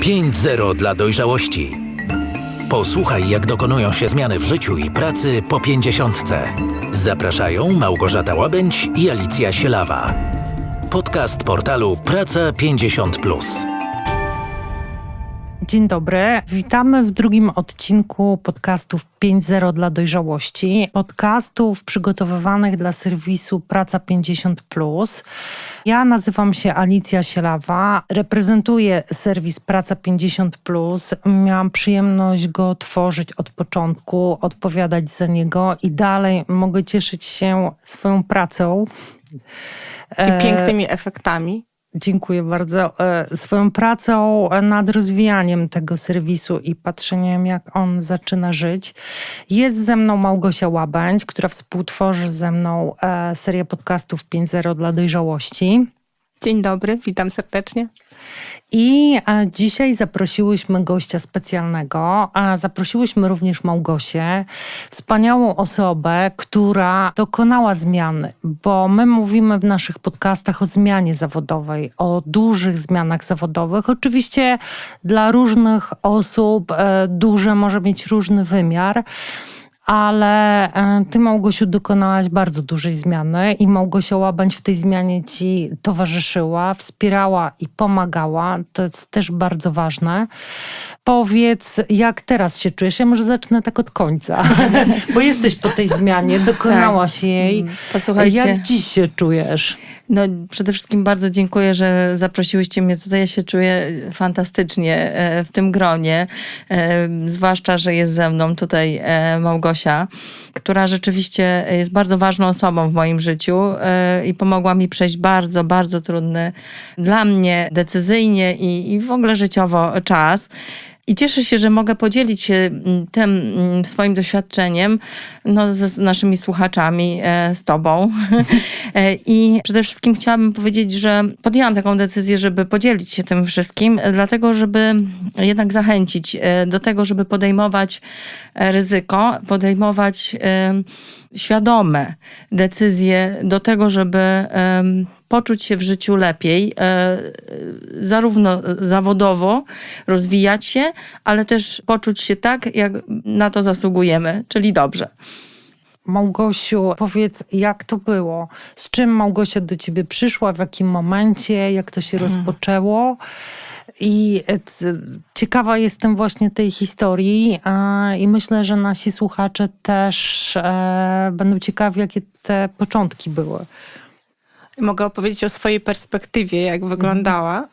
5-0 dla dojrzałości. Posłuchaj, jak dokonują się zmiany w życiu i pracy po pięćdziesiątce. Zapraszają Małgorzata Łabędź i Alicja Sielawa. Podcast portalu Praca 50. Dzień dobry. Witamy w drugim odcinku podcastów 5.0 dla dojrzałości. Podcastów przygotowywanych dla serwisu Praca 50. Ja nazywam się Alicja Sielawa, reprezentuję serwis Praca 50. Miałam przyjemność go tworzyć od początku, odpowiadać za niego i dalej mogę cieszyć się swoją pracą. I pięknymi efektami. Dziękuję bardzo. E, Swoją pracą nad rozwijaniem tego serwisu i patrzeniem, jak on zaczyna żyć. Jest ze mną Małgosia Łabędź, która współtworzy ze mną e, serię podcastów 5.0 dla dojrzałości. Dzień dobry, witam serdecznie. I dzisiaj zaprosiłyśmy gościa specjalnego, a zaprosiłyśmy również Małgosię, wspaniałą osobę, która dokonała zmiany, bo my mówimy w naszych podcastach o zmianie zawodowej, o dużych zmianach zawodowych. Oczywiście dla różnych osób e, duże może mieć różny wymiar. Ale e, ty, Małgosiu, dokonałaś bardzo dużej zmiany i Małgosia Łabędź w tej zmianie ci towarzyszyła, wspierała i pomagała. To jest też bardzo ważne. Powiedz, jak teraz się czujesz? Ja może zacznę tak od końca, bo jesteś po tej zmianie, dokonałaś jej. Posłuchajcie. Jak dziś się czujesz? No, przede wszystkim bardzo dziękuję, że zaprosiłyście mnie tutaj. Ja się czuję fantastycznie e, w tym gronie. E, Zwłaszcza, że jest ze mną tutaj e, Małgosia, która rzeczywiście jest bardzo ważną osobą w moim życiu i pomogła mi przejść bardzo, bardzo trudny dla mnie decyzyjnie i, i w ogóle życiowo czas. I cieszę się, że mogę podzielić się mm, tym mm, swoim doświadczeniem no, z, z naszymi słuchaczami, e, z Tobą. E, I przede wszystkim chciałabym powiedzieć, że podjęłam taką decyzję, żeby podzielić się tym wszystkim, dlatego, żeby jednak zachęcić e, do tego, żeby podejmować ryzyko, podejmować świadome decyzje do tego, żeby poczuć się w życiu lepiej, e, zarówno zawodowo rozwijać się, ale też poczuć się tak, jak na to zasługujemy, czyli dobrze. Małgosiu, powiedz, jak to było? Z czym Małgosia do ciebie przyszła? W jakim momencie? Jak to się rozpoczęło? I e, ciekawa jestem właśnie tej historii i myślę, że nasi słuchacze też e, będą ciekawi, jakie te początki były. Mogę opowiedzieć o swojej perspektywie, jak wyglądała.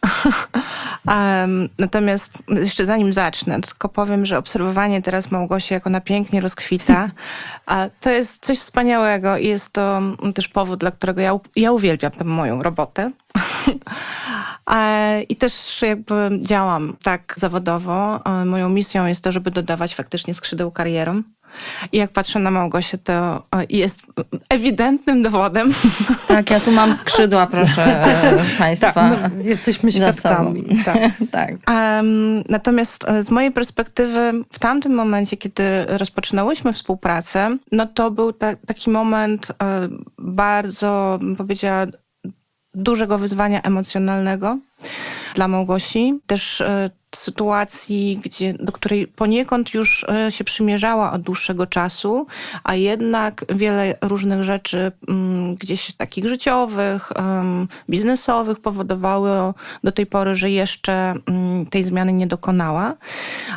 Em, natomiast jeszcze zanim zacznę, tylko powiem, że obserwowanie teraz Małgosi, jak ona pięknie rozkwita, a to jest coś wspaniałego i jest to też powód, dla którego ja, ja uwielbiam tę moją robotę. E, I też jakby działam tak zawodowo. E, Moją misją jest to, żeby dodawać faktycznie skrzydeł karierom. I jak patrzę na Małgosię, to e, jest ewidentnym dowodem, Tak, ja tu mam skrzydła, proszę e, Państwa. Tak, my jesteśmy świadkami. Tak. tak. Em, natomiast z mojej perspektywy, w tamtym momencie, kiedy rozpoczynałyśmy współpracę, no to był ta, taki moment bardzo, bym powiedziała, dużego wyzwania emocjonalnego dla Małgosi. Też e, sytuacji, gdzie, do której poniekąd już e, się przymierzała od dłuższego czasu, a jednak wiele różnych rzeczy mm, gdzieś takich życiowych, biznesowych powodowało do tej pory, że jeszcze mm, tej zmiany nie dokonała.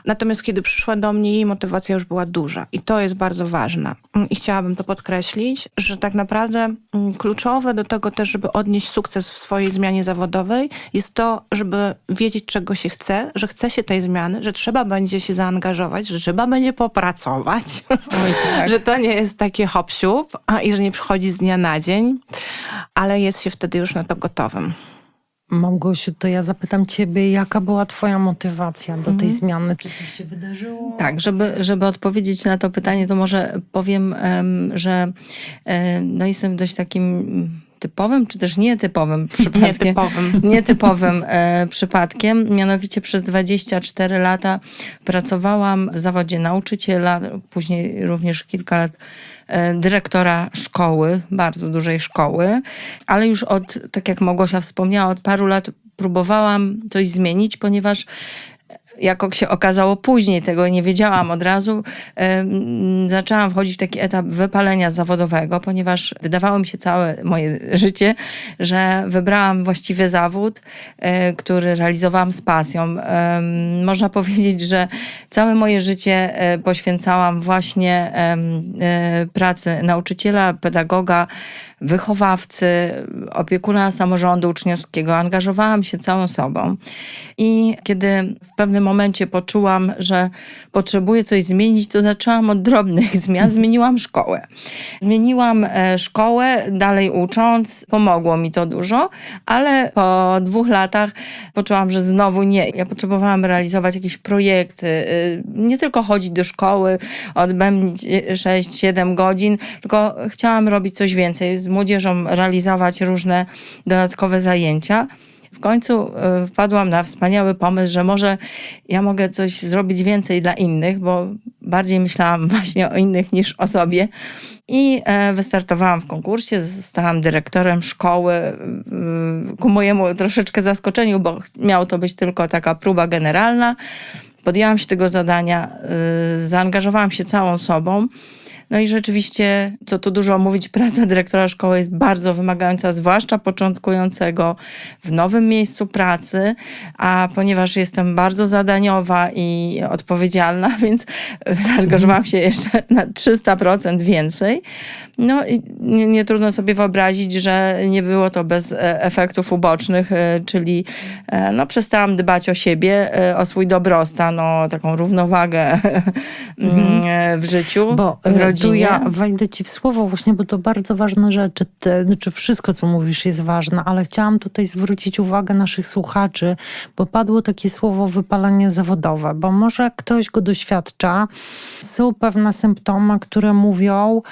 Natomiast kiedy przyszła do mnie, jej motywacja już była duża i to jest bardzo ważne. Mm, I chciałabym to podkreślić, że tak naprawdę kluczowe do tego też, żeby odnieść sukces w swojej zmianie zawodowej, jest to, żeby wiedzieć, czego się chce, że chce się tej zmiany, że trzeba będzie się zaangażować, że trzeba będzie popracować, Oj, tak. że to nie jest takie hop a i że nie przychodzi z dnia na dzień, ale jest się wtedy już na to gotowym. Małgosiu, to ja zapytam ciebie, jaka była twoja motywacja do tej zmiany? Czy coś się wydarzyło? Tak, żeby, żeby odpowiedzieć na to pytanie, to może powiem, em, że no jestem dość takim typowym, czy też nietypowym przypadkiem. Nietypowym. Nietypowym przypadkiem. Mianowicie przez 24 lata pracowałam w zawodzie nauczyciela, później również kilka lat e, dyrektora szkoły, bardzo dużej szkoły, ale już od, tak jak Małgosia wspomniała, od paru lat próbowałam coś zmienić, ponieważ jak się okazało później, tego nie wiedziałam od razu, zaczęłam wchodzić w taki etap wypalenia zawodowego, ponieważ wydawało mi się całe moje życie, że wybrałam właściwy zawód, e, który realizowałam z pasją. Można powiedzieć, że całe moje życie e, poświęcałam właśnie e, pracy nauczyciela, pedagoga, wychowawcy, opiekuna samorządu uczniowskiego. Angażowałam się całą sobą. I kiedy w pewnym momencie poczułam, że potrzebuję coś zmienić, to zaczęłam od drobnych zmian. Zmieniłam szkołę. Zmieniłam e, szkołę, dalej ucząc. Pomogło mi to dużo, ale po dwóch latach poczułam, że znowu nie. Ja potrzebowałam realizować jakieś projekty, y, nie tylko chodzić do szkoły, odbębnić 6-7 godzin, tylko chciałam robić coś więcej, z młodzieżą realizować różne dodatkowe zajęcia. W końcu y, wpadłam na wspaniały pomysł, że może ja mogę coś zrobić więcej dla innych, bo bardziej myślałam właśnie o innych niż o sobie. I e, wystartowałam w konkursie, zostałam dyrektorem szkoły. y, Ku mojemu troszeczkę zaskoczeniu, bo miało to być tylko taka próba generalna. Podjęłam się tego zadania, zaangażowałam się całą sobą. No i rzeczywiście, co tu dużo mówić, praca dyrektora szkoły jest bardzo wymagająca, zwłaszcza początkującego w nowym miejscu pracy, a ponieważ jestem bardzo zadaniowa i odpowiedzialna, więc zaangażowałam się jeszcze na 300% więcej. No i nie, nie trudno sobie wyobrazić, że nie było to bez e, efektów ubocznych, e, czyli e, no, przestałam dbać o siebie, o swój dobrostan, o taką równowagę mm, w życiu, Bo w rodzinie. Tu ja wejdę ci w słowo właśnie, bo to bardzo ważne rzeczy. Te, znaczy wszystko, co mówisz jest ważne, ale chciałam tutaj zwrócić uwagę naszych słuchaczy, bo padło takie słowo wypalenie zawodowe, bo może ktoś go doświadcza. Są pewne symptomy, które mówią,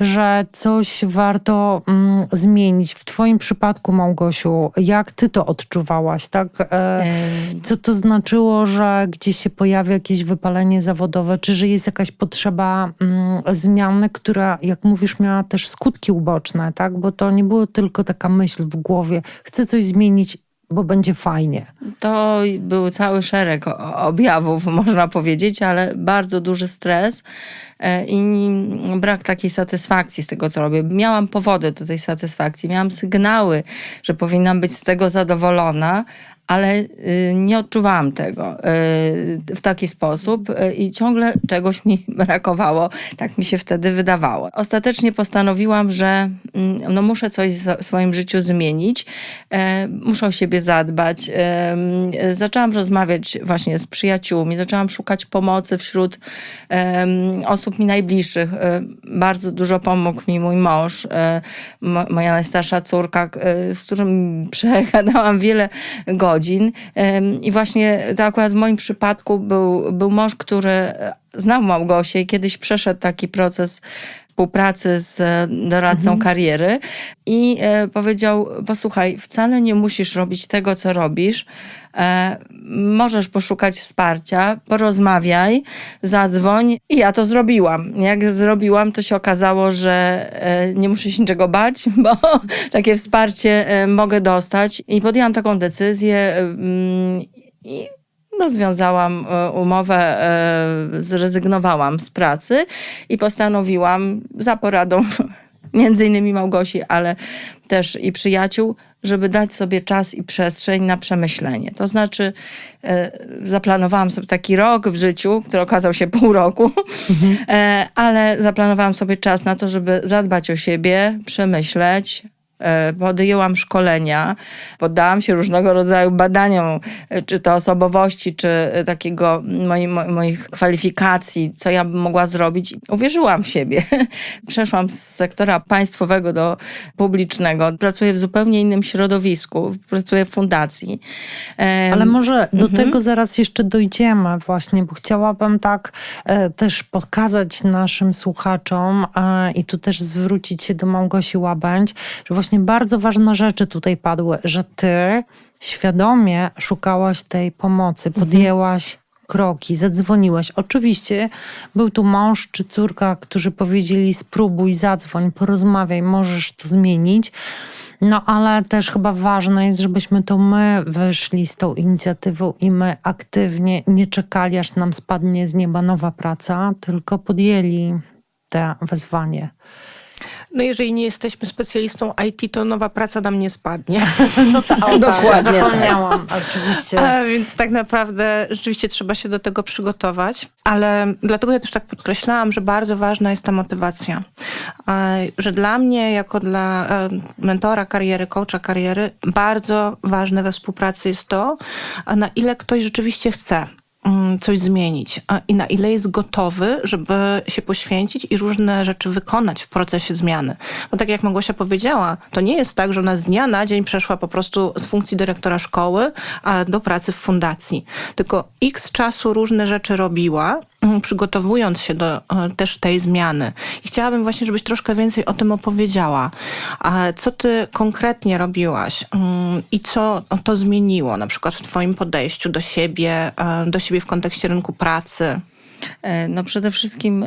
że coś warto mm, zmienić. W twoim przypadku, Małgosiu, jak ty to odczuwałaś, tak? E, co to znaczyło, że gdzieś się pojawia jakieś wypalenie zawodowe, czy że jest jakaś potrzeba mm, zmiany, która, jak mówisz, miała też skutki uboczne, tak? Bo to nie było tylko taka myśl w głowie, chcę coś zmienić, bo będzie fajnie. To był cały szereg objawów, można powiedzieć, ale bardzo duży stres e, i brak takiej satysfakcji z tego, co robię. Miałam powody do tej satysfakcji, miałam sygnały, że powinnam być z tego zadowolona, ale y, nie odczuwałam tego y, w taki sposób y, i ciągle czegoś mi brakowało. Tak mi się wtedy wydawało. Ostatecznie postanowiłam, że mm, no, muszę coś w swoim życiu zmienić, e, muszę o siebie zadbać. E, Zaczęłam rozmawiać właśnie z przyjaciółmi, zaczęłam szukać pomocy wśród em, osób mi najbliższych. E, Bardzo dużo pomógł mi mój mąż, e, mo- moja najstarsza córka, e, z którym przegadałam wiele godzin. Em, I właśnie to akurat w moim przypadku był, był mąż, który e, znał Małgosię i kiedyś przeszedł taki proces współpracy z e, doradcą kariery i e, powiedział, posłuchaj, wcale nie musisz robić tego, co robisz, e, możesz poszukać wsparcia, porozmawiaj, zadzwoń. I ja to zrobiłam. Jak zrobiłam, to się okazało, że e, nie muszę się niczego bać, bo takie wsparcie e, mogę dostać. I podjęłam taką decyzję mm, i rozwiązałam e, umowę, e, zrezygnowałam z pracy i postanowiłam za poradą między innymi Małgosi, ale też i przyjaciół, żeby dać sobie czas i przestrzeń na przemyślenie. To znaczy, e, zaplanowałam sobie taki rok w życiu, który okazał się pół roku, e, ale zaplanowałam sobie czas na to, żeby zadbać o siebie, przemyśleć, Podjęłam szkolenia, poddałam się różnego rodzaju badaniom, e, czy to osobowości, czy e, takiego moi, mo- moich kwalifikacji, co ja bym mogła zrobić. Uwierzyłam w siebie. Przeszłam z sektora państwowego do publicznego. Pracuję w zupełnie innym środowisku. Pracuję w fundacji. Ale może do tego zaraz jeszcze dojdziemy właśnie, bo chciałabym tak e, też pokazać naszym słuchaczom e, i tu też zwrócić się do Małgosi Łabędź, że właśnie bardzo ważne rzeczy tutaj padły, że ty świadomie szukałaś tej pomocy, podjęłaś kroki, zadzwoniłaś. Oczywiście był tu mąż czy córka, którzy powiedzieli spróbuj, zadzwoń, porozmawiaj, możesz to zmienić. No ale też chyba ważne jest, żebyśmy to my wyszli z tą inicjatywą i my aktywnie nie czekali, aż nam spadnie z nieba nowa praca, tylko podjęli te wezwanie. No jeżeli nie jesteśmy specjalistą IT, to nowa praca nam nie spadnie. No tak, Dokładnie tak. Zapomniałam, oczywiście. A, więc tak naprawdę rzeczywiście trzeba się do tego przygotować, ale dlatego ja też tak podkreślałam, że bardzo ważna jest ta motywacja. Że dla mnie, jako dla e, mentora kariery, coacha kariery, bardzo ważne we współpracy jest to, na ile ktoś rzeczywiście chce coś zmienić i na ile jest gotowy, żeby się poświęcić i różne rzeczy wykonać w procesie zmiany. Bo tak jak Małgosia powiedziała, to nie jest tak, że ona z dnia na dzień przeszła po prostu z funkcji dyrektora szkoły do pracy w fundacji. Tylko x czasu różne rzeczy robiła, mm, przygotowując się do e, też tej zmiany. I chciałabym właśnie, żebyś troszkę więcej o tym opowiedziała. A Co ty konkretnie robiłaś mm, i co to zmieniło na przykład w twoim podejściu do siebie, e, do siebie w kontekście rynku pracy? E, No przede wszystkim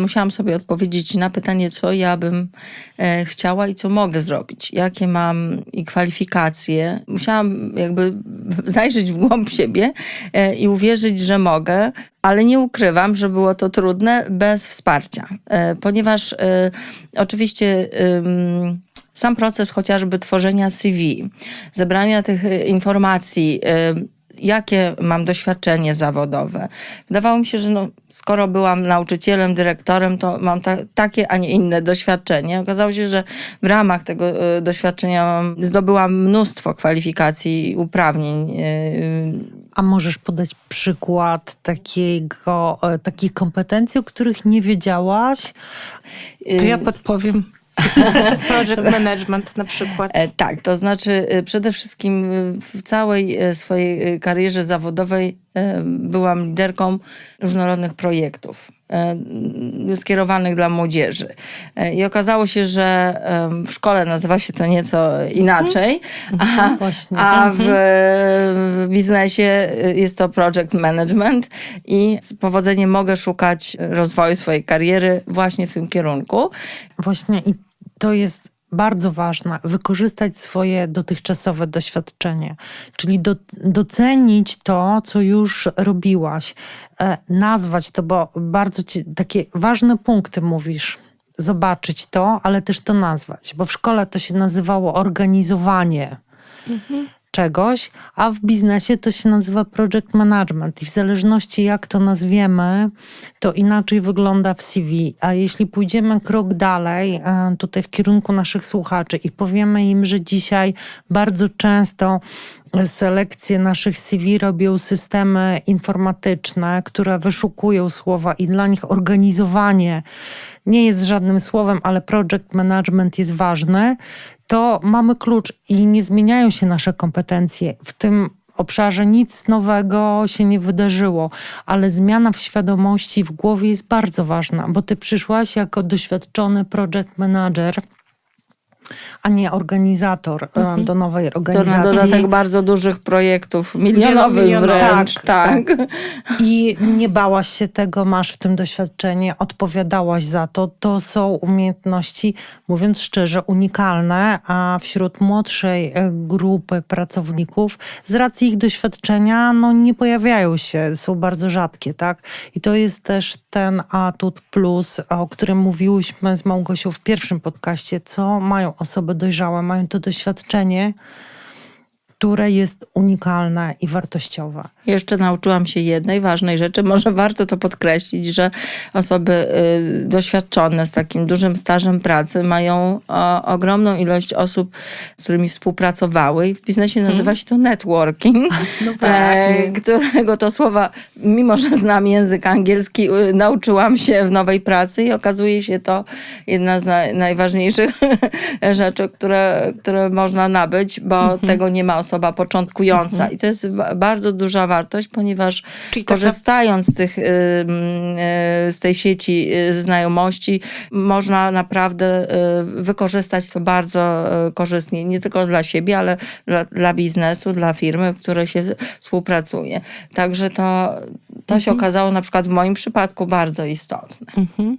musiałam sobie odpowiedzieć na pytanie, co ja bym e, chciała i co mogę zrobić. Jakie mam i kwalifikacje. Musiałam jakby zajrzeć w głąb siebie e, i uwierzyć, że mogę, ale nie ukrywam, że było to trudne bez wsparcia. Ponieważ oczywiście... sam proces chociażby tworzenia CV, zebrania tych informacji, jakie mam doświadczenie zawodowe. Wydawało mi się, że no, skoro byłam nauczycielem, dyrektorem, to mam ta, takie, a nie inne doświadczenie. Okazało się, że w ramach tego e, doświadczenia zdobyłam mnóstwo kwalifikacji i uprawnień. e, A możesz podać przykład takiego, e, takich kompetencji, o których nie wiedziałaś? To ja podpowiem. Project management na przykład. E, Tak, to znaczy e, przede wszystkim e, w całej swojej karierze zawodowej byłam liderką różnorodnych projektów skierowanych dla młodzieży. I okazało się, że w szkole nazywa się to nieco inaczej, a, Właśnie. a w, w biznesie jest to project management i z powodzeniem mogę szukać rozwoju swojej kariery właśnie w tym kierunku. Właśnie i to jest bardzo ważne, wykorzystać swoje dotychczasowe doświadczenie, czyli do, docenić to, co już robiłaś, e, nazwać to, bo bardzo ci, takie ważne punkty mówisz. Zobaczyć to, ale też to nazwać, bo w szkole to się nazywało organizowanie czegoś, a w biznesie to się nazywa project management i w zależności jak to nazwiemy, to inaczej wygląda w CV. A jeśli pójdziemy krok dalej, e, tutaj w kierunku naszych słuchaczy i powiemy im, że dzisiaj bardzo często selekcję naszych CV robią systemy informatyczne, które wyszukują słowa i dla nich organizowanie nie jest żadnym słowem, ale project management jest ważny, to mamy klucz i nie zmieniają się nasze kompetencje. W tym obszarze nic nowego się nie wydarzyło, ale zmiana w świadomości w głowie jest bardzo ważna, bo ty przyszłaś jako doświadczony project manager, a nie organizator e, do nowej To organizacji. na dodatek bardzo dużych projektów, milionowych Wielomilionowych. wręcz, Tak, tak. I nie bałaś się tego, masz w tym doświadczenie, odpowiadałaś za to. To są umiejętności, mówiąc szczerze, unikalne, a wśród młodszej e, grupy pracowników z racji ich doświadczenia no, nie pojawiają się, są bardzo rzadkie, tak? I to jest też ten atut plus, o którym mówiłyśmy z Małgosią w pierwszym podcaście, co mają osoby dojrzałe, mają to doświadczenie, które jest unikalne i wartościowe. Jeszcze nauczyłam się jednej ważnej rzeczy. Może warto to podkreślić, że osoby y, doświadczone z takim dużym stażem pracy mają ogromną ilość osób, z którymi współpracowały. I w biznesie nazywa się to networking, No e, którego to słowa, mimo że znam język angielski, y, nauczyłam się w nowej pracy i okazuje się to jedna z naj, najważniejszych rzeczy, które, które można nabyć, bo tego nie ma osoba początkująca. I to jest ba- bardzo duża wartość, ponieważ Czyli korzystając z, tych, y, z tej sieci y, znajomości, można naprawdę y, wykorzystać to bardzo korzystnie, nie tylko dla siebie, ale dla, dla biznesu, dla firmy, w której się współpracuje. Także to, to się okazało na przykład w moim przypadku bardzo istotne. Mhm.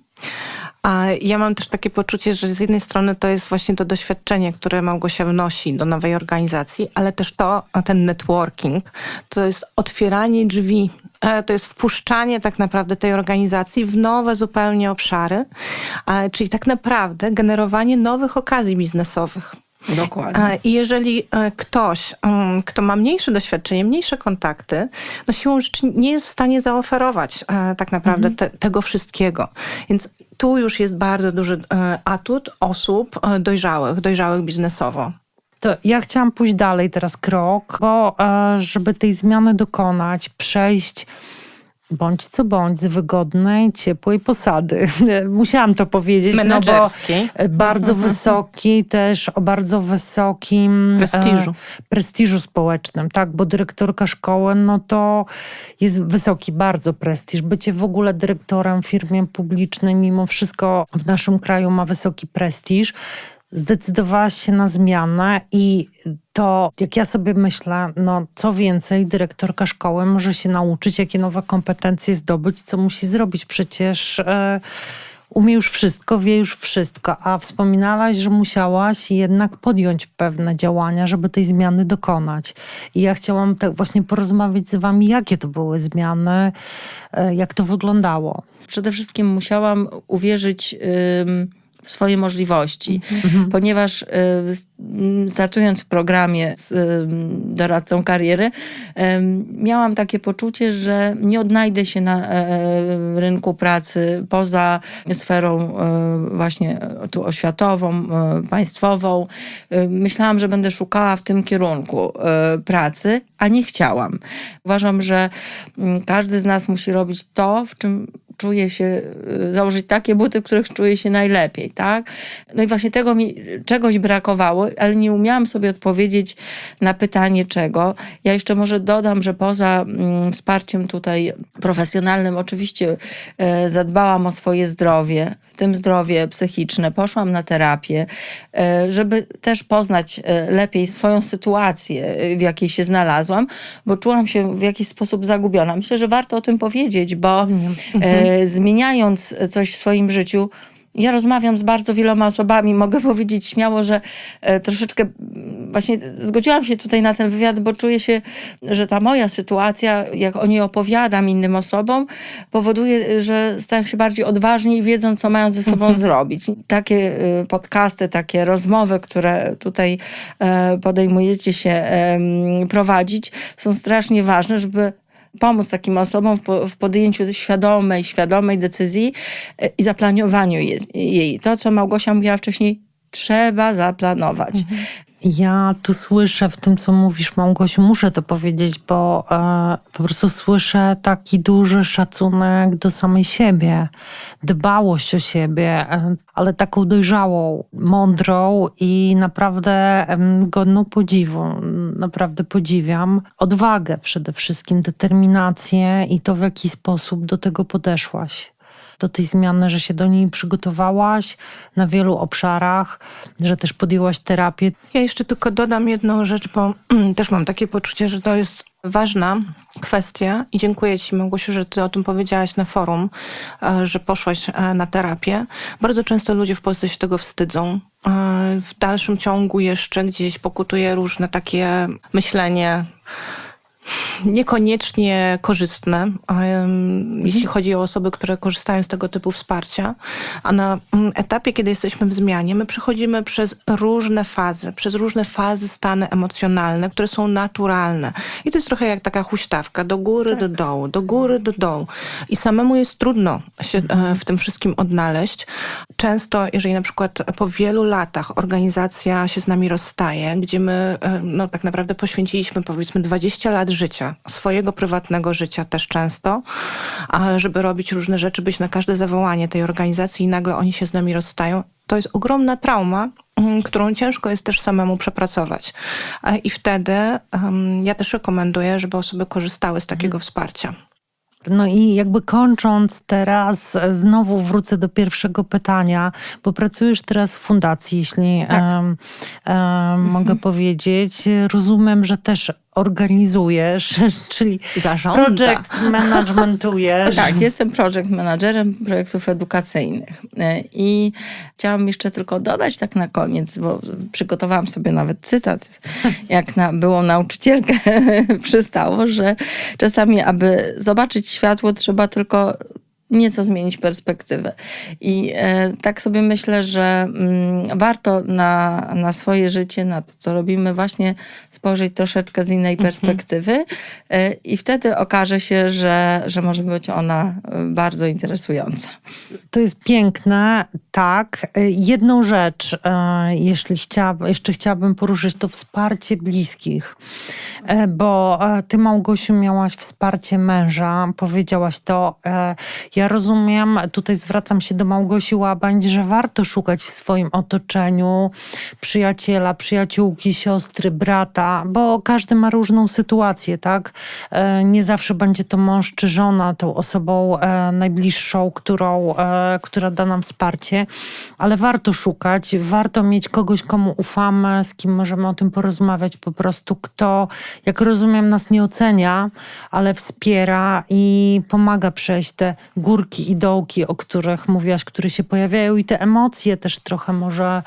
A ja mam też takie poczucie, że z jednej strony to jest właśnie to doświadczenie, które Małgosia wnosi do nowej organizacji, ale też to, ten networking, to jest otwieranie drzwi, e, to jest wpuszczanie tak naprawdę tej organizacji w nowe zupełnie obszary, e, czyli tak naprawdę generowanie nowych okazji biznesowych. Dokładnie. E, I jeżeli ktoś, mm, kto ma mniejsze doświadczenie, mniejsze kontakty, no siłą rzeczy nie jest w stanie zaoferować tak naprawdę te, tego wszystkiego. Więc tu już jest bardzo duży e, atut osób e, dojrzałych, dojrzałych biznesowo. To ja chciałam pójść dalej teraz krok, bo e, żeby tej zmiany dokonać, przejść bądź co bądź z wygodnej, ciepłej posady. Musiałam to powiedzieć, no bo e, bardzo wysoki, też o bardzo wysokim Prestiżu. E, prestiżu społecznym, tak, bo dyrektorka szkoły, no to jest wysoki bardzo prestiż. Bycie w ogóle dyrektorem w firmie publicznej, mimo wszystko w naszym kraju ma wysoki prestiż. Zdecydowałaś się na zmianę i to, jak ja sobie myślę, no co więcej, dyrektorka szkoły może się nauczyć, jakie nowe kompetencje zdobyć, co musi zrobić. Przecież e, umie już wszystko, wie już wszystko, a wspominałaś, że musiałaś jednak podjąć pewne działania, żeby tej zmiany dokonać. I ja chciałam tak właśnie porozmawiać z wami, jakie to były zmiany, e, jak to wyglądało. przede wszystkim musiałam uwierzyć swoje możliwości, ponieważ y, s- m, startując w programie z doradcą kariery, miałam takie poczucie, że nie odnajdę się na e, rynku pracy poza sferą e, właśnie e, tu oświatową, e, państwową. E, Myślałam, że będę szukała w tym kierunku e, pracy, a nie chciałam. Uważam, że mm, każdy z nas musi robić to, w czym czuje się, y, założyć takie buty, w których czuje się najlepiej, tak? No i właśnie tego mi czegoś brakowało, ale nie umiałam sobie odpowiedzieć na pytanie czego. Ja jeszcze może dodam, że poza mm, wsparciem tutaj profesjonalnym oczywiście e, zadbałam o swoje zdrowie, w tym zdrowie psychiczne. Poszłam na terapię, e, żeby też poznać e, lepiej swoją sytuację, w jakiej się znalazłam, bo czułam się w jakiś sposób zagubiona. Myślę, że warto o tym powiedzieć, bo e, zmieniając coś w swoim życiu, ja rozmawiam z bardzo wieloma osobami. Mogę powiedzieć śmiało, że e, troszeczkę właśnie zgodziłam się tutaj na ten wywiad, bo czuję się, że ta moja sytuacja, jak o niej opowiadam innym osobom, powoduje, że stają się bardziej odważni i wiedzą, co mają ze sobą zrobić. Takie e, podcasty, takie rozmowy, które tutaj e, podejmujecie się prowadzić, są strasznie ważne, żeby pomóc takim osobom w, w podjęciu świadomej, świadomej decyzji e, i zaplanowaniu je, jej. To, co Małgosia mówiła wcześniej, trzeba zaplanować. Ja tu słyszę w tym, co mówisz, Małgosiu, muszę to powiedzieć, bo e, po prostu słyszę taki duży szacunek do samej siebie, dbałość o siebie, e, ale taką dojrzałą, mądrą i naprawdę godną podziwu. Naprawdę podziwiam. Odwagę przede wszystkim, determinację i to, w jaki sposób do tego podeszłaś do tej zmiany, że się do niej przygotowałaś na wielu obszarach, że też podjęłaś terapię. Ja jeszcze tylko dodam jedną rzecz, bo też mam takie poczucie, że to jest ważna kwestia i dziękuję Ci Małgosiu, że Ty o tym powiedziałaś na forum, e, że poszłaś e, na terapię. Bardzo często ludzie w Polsce się tego wstydzą. E, W dalszym ciągu jeszcze gdzieś pokutuje różne takie myślenie niekoniecznie korzystne, jeśli chodzi o osoby, które korzystają z tego typu wsparcia. A na mm, etapie, kiedy jesteśmy w zmianie, my przechodzimy przez różne fazy, przez różne fazy, stany emocjonalne, które są naturalne. I to jest trochę jak taka huśtawka, do góry, do dołu, do góry, do dołu. I samemu jest trudno się e, w tym wszystkim odnaleźć. Często, jeżeli na przykład po wielu latach organizacja się z nami rozstaje, gdzie my e, no, tak naprawdę poświęciliśmy powiedzmy 20 lat życia, swojego prywatnego życia też często, żeby robić różne rzeczy, być na każde zawołanie tej organizacji i nagle oni się z nami rozstają, to jest ogromna trauma, mm, którą ciężko jest też samemu przepracować. E, I wtedy ja też rekomenduję, żeby osoby korzystały z takiego wsparcia. No i jakby kończąc teraz, e, znowu wrócę do pierwszego pytania, bo pracujesz teraz w fundacji, jeśli em, em, mogę powiedzieć. Rozumiem, że też organizujesz, czyli Zarządza. project managementujesz. Tak, jestem project managerem projektów edukacyjnych. I chciałam jeszcze tylko dodać tak na koniec, bo przygotowałam sobie nawet cytat, jak na byłą nauczycielkę przystało, że czasami, aby zobaczyć światło, trzeba tylko nieco zmienić perspektywę. I e, tak sobie myślę, że mm, warto na, na swoje życie, na to, co robimy, właśnie spojrzeć troszeczkę z innej perspektywy e, i wtedy okaże się, że, że może być ona e, bardzo interesująca. To jest piękne, tak. Jedną rzecz, e, jeśli chciałabym, jeszcze chciałabym poruszyć, to wsparcie bliskich. Bo ty, Małgosiu, miałaś wsparcie męża, powiedziałaś to. Ja rozumiem, tutaj zwracam się do Małgosi Łabań, że warto szukać w swoim otoczeniu przyjaciela, przyjaciółki, siostry, brata, bo każdy ma różną sytuację, tak? E, Nie zawsze będzie to mąż czy żona tą osobą e, najbliższą, którą, e, która da nam wsparcie, ale warto szukać, warto mieć kogoś, komu ufamy, z kim możemy o tym porozmawiać, po prostu kto, jak rozumiem, nas nie ocenia, ale wspiera i pomaga przejść te górki i dołki, o których mówiłaś, które się pojawiają i te emocje też trochę może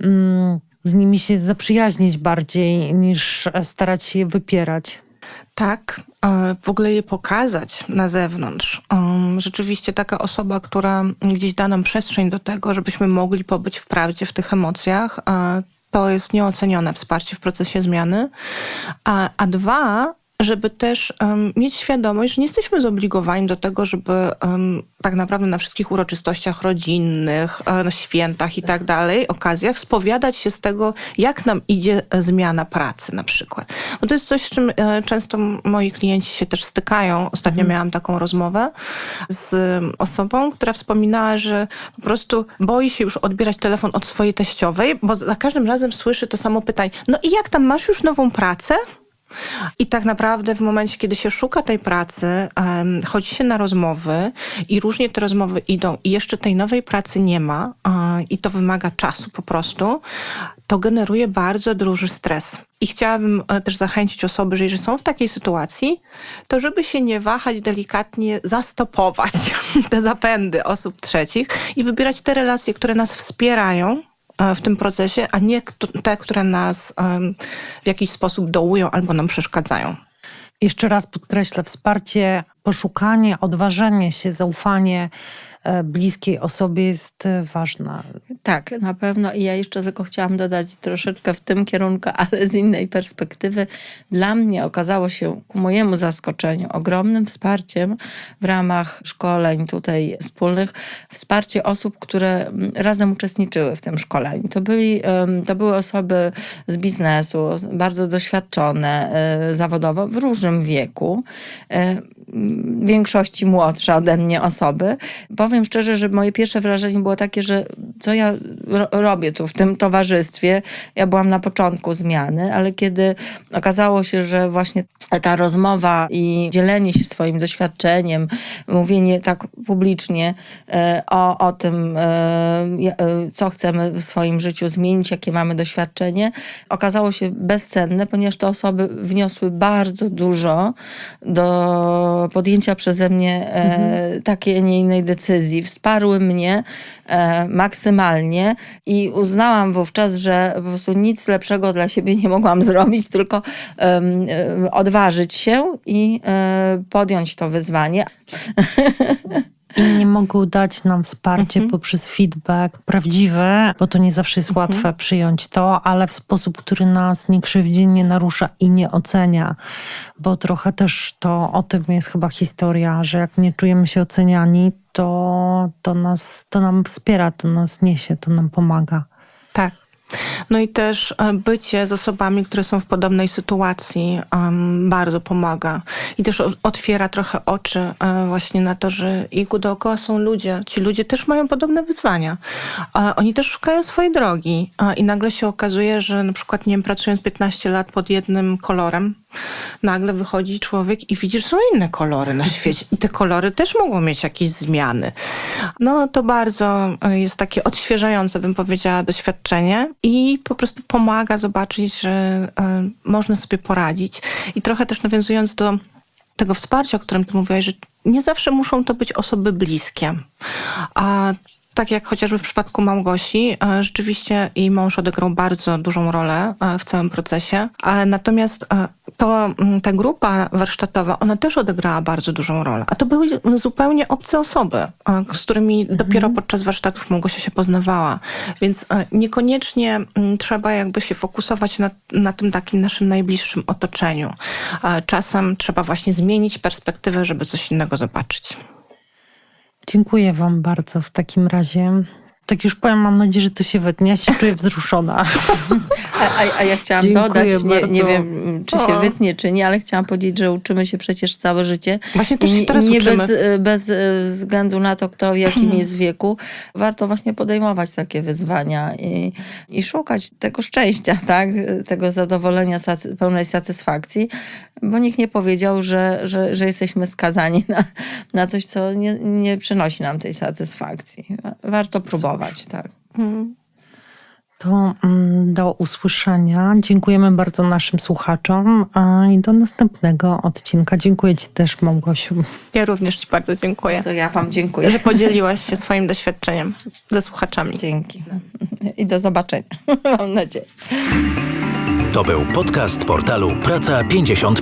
mm, z nimi się zaprzyjaźnić bardziej niż starać się je wypierać. Tak, w ogóle je pokazać na zewnątrz. Um, Rzeczywiście taka osoba, która gdzieś da nam przestrzeń do tego, żebyśmy mogli pobyć w prawdzie, w tych emocjach, to jest nieocenione wsparcie w procesie zmiany. A, a dwa, żeby też um, mieć świadomość, że nie jesteśmy zobligowani do tego, żeby um, tak naprawdę na wszystkich uroczystościach rodzinnych, e, na świętach i tak dalej, okazjach, spowiadać się z tego, jak nam idzie zmiana pracy na przykład. Bo to jest coś, z czym e, często moi klienci się też stykają. Ostatnio miałam taką rozmowę z osobą, która wspominała, że po prostu boi się już odbierać telefon od swojej teściowej, bo za każdym razem słyszy to samo pytanie. No i jak tam, masz już nową pracę? I tak naprawdę w momencie, kiedy się szuka tej pracy, um, chodzi się na rozmowy i różnie te rozmowy idą i jeszcze tej nowej pracy nie ma a, i to wymaga czasu po prostu, to generuje bardzo duży stres. I chciałabym e, też zachęcić osoby, że jeżeli są w takiej sytuacji, to żeby się nie wahać delikatnie zastopować te zapędy osób trzecich i wybierać te relacje, które nas wspierają, w tym procesie, a nie te, które nas w jakiś sposób dołują albo nam przeszkadzają. Jeszcze raz podkreślę, wsparcie, poszukanie, odważenie się, zaufanie e, bliskiej osobie jest e, ważne. Tak, na pewno. I ja jeszcze tylko chciałam dodać troszeczkę w tym kierunku, ale z innej perspektywy. Dla mnie okazało się, ku mojemu zaskoczeniu, ogromnym wsparciem w ramach szkoleń tutaj wspólnych, wsparcie osób, które mm, razem uczestniczyły w tym szkoleniu. To, byli, to były osoby z biznesu, bardzo doświadczone e, zawodowo, w różnym wieku. Większości młodsze ode mnie osoby. Powiem szczerze, że moje pierwsze wrażenie było takie, że co ja ro- robię tu w tym towarzystwie. Ja byłam na początku zmiany, ale kiedy okazało się, że właśnie ta rozmowa i dzielenie się swoim doświadczeniem, mówienie tak publicznie e, o, o tym, e, e, co chcemy w swoim życiu zmienić, jakie mamy doświadczenie, okazało się bezcenne, ponieważ te osoby wniosły bardzo dużo do podjęcia przeze mnie e, takiej, a nie innej decyzji. Wsparły mnie e, maksymalnie i uznałam wówczas, że po prostu nic lepszego dla siebie nie mogłam zrobić, tylko e, odważyć się i podjąć to wyzwanie. Inni mogą dać nam wsparcie poprzez feedback prawdziwy, bo to nie zawsze jest łatwe przyjąć to, ale w sposób, który nas nie krzywdzi, nie narusza i nie ocenia. Bo trochę też to o tym jest chyba historia, że jak nie czujemy się oceniani, to, to, nas, to nam wspiera, to nas niesie, to nam pomaga. No i też e, bycie z osobami, które są w podobnej sytuacji em, bardzo pomaga. I też otwiera trochę oczy e, właśnie na to, że i dookoła są ludzie. Ci ludzie też mają podobne wyzwania. A Oni też szukają swojej drogi. I nagle się okazuje, że na przykład, nie wiem, pracując 15 lat pod jednym kolorem, nagle wychodzi człowiek i widzisz, są inne kolory na świecie. I te kolory też mogą mieć jakieś zmiany. No to bardzo e, jest takie odświeżające, bym powiedziała, doświadczenie i po prostu pomaga zobaczyć, że e, można sobie poradzić. I trochę też nawiązując do tego wsparcia, o którym ty mówiłaś, że nie zawsze muszą to być osoby bliskie. A tak jak chociażby w przypadku Małgosi, e, rzeczywiście jej mąż odegrał bardzo dużą rolę e, w całym procesie. E, Natomiast to mm, ta grupa warsztatowa, ona też odegrała bardzo dużą rolę. A to były zupełnie obce osoby, z którymi dopiero podczas warsztatów Małgosia się poznawała. Więc niekoniecznie mm, trzeba jakby się fokusować na, na tym takim naszym najbliższym otoczeniu. Czasem trzeba właśnie zmienić perspektywę, żeby coś innego zobaczyć. Dziękuję Wam bardzo w takim razie. Tak już powiem, mam nadzieję, że to się wytnie. Ja się czuję wzruszona. A, a, a ja chciałam Dziękuję dodać, nie, nie wiem czy się wytnie, czy nie, ale chciałam powiedzieć, że uczymy się przecież całe życie. Właśnie też I, teraz nie uczymy. bez, bez e, względu na to, kto w jakim jest wieku, warto właśnie podejmować takie wyzwania i, i szukać tego szczęścia, tak? tego zadowolenia, saty, pełnej satysfakcji, bo nikt nie powiedział, że, że, że jesteśmy skazani na, na coś, co nie, nie przynosi nam tej satysfakcji. Warto próbować, tak. To mm, do usłyszenia. Dziękujemy bardzo naszym słuchaczom a i do następnego odcinka. Dziękuję Ci też, Małgosiu. Ja również Ci bardzo dziękuję, To ja wam dziękuję. że podzieliłaś się swoim doświadczeniem ze słuchaczami. Dzięki. I do zobaczenia. Mam nadzieję. To był podcast portalu Praca 50.